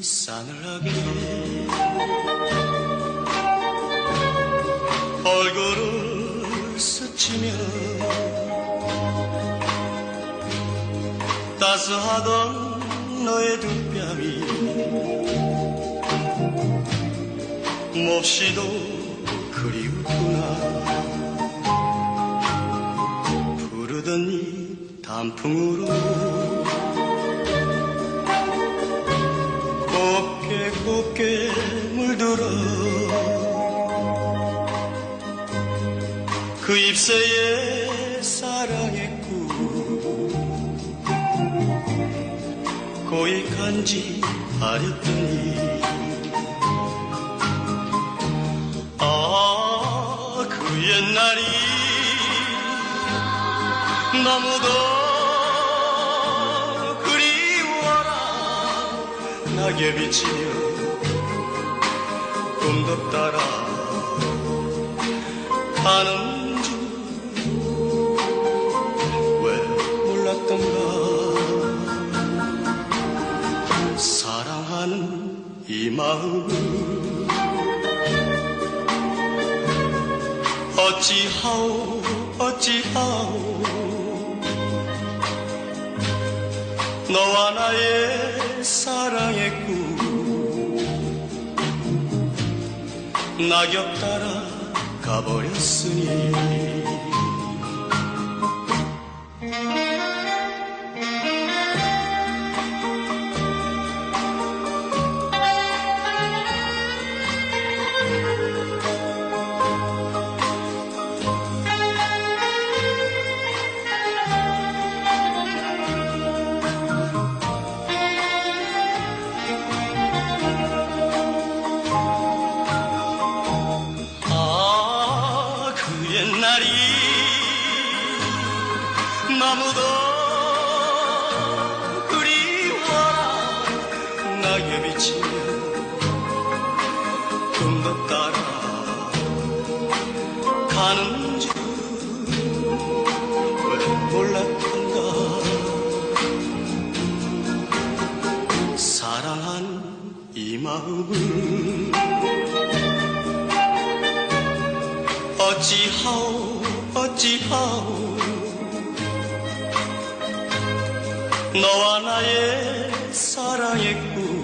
싸늘하게 얼굴을 스치며 따스하던 너의 두 뺨이 몹시도 그리웠구나. 부르던 이 단풍으로 물들어 그 잎새에 사랑의 꿈 고익한지 아렸더니 아 그 옛날이 너무도 그리워라. 낙엽이 치며 꿈도 따라 가는 줄왜 몰랐던가? 사랑하는 이 마음을 어찌하오 어찌하오? 너와 나의 사랑의 꿈 낙엽 따라 가버렸으니 너무도 그리워라 낙엽이 치며 꿈도 따라 가는 줄왜 몰랐던가? 사랑한 이 마음을 어찌하오 어찌하오 너와 나의 사랑의 꿈.